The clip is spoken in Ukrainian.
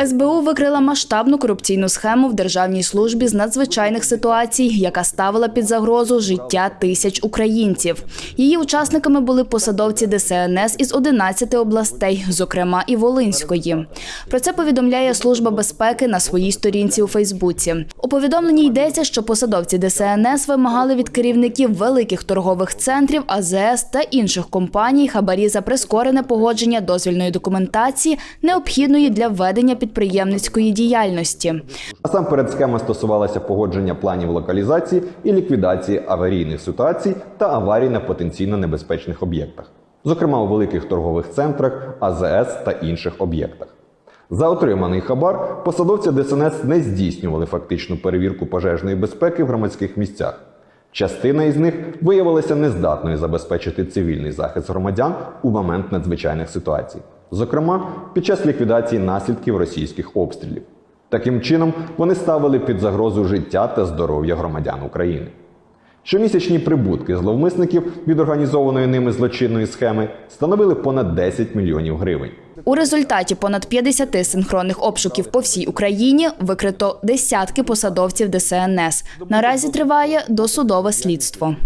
СБУ викрила масштабну корупційну схему в державній службі з надзвичайних ситуацій, яка ставила під загрозу життя тисяч українців. Її учасниками були посадовці ДСНС із 11 областей, зокрема і Волинської. Про це повідомляє служба безпеки на своїй сторінці у Фейсбуці. У повідомленні йдеться, що посадовці ДСНС вимагали від керівників великих торгових центрів, АЗС та інших компаній хабарі за прискорене погодження дозвільної документації, необхідної для ведення підприємницької діяльності. Насамперед схема стосувалася погодження планів локалізації і ліквідації аварійних ситуацій та аварій на потенційно небезпечних об'єктах, зокрема у великих торгових центрах, АЗС та інших об'єктах. За отриманий хабар посадовці ДСНС не здійснювали фактичну перевірку пожежної безпеки в громадських місцях. Частина із них виявилася нездатною забезпечити цивільний захист громадян у момент надзвичайних ситуацій, зокрема під час ліквідації наслідків російських обстрілів. Таким чином, вони ставили під загрозу життя та здоров'я громадян України. Щомісячні прибутки зловмисників від організованої ними злочинної схеми становили понад 10 мільйонів гривень. У результаті понад 50 синхронних обшуків по всій Україні викрито десятки посадовців ДСНС. Наразі триває досудове слідство.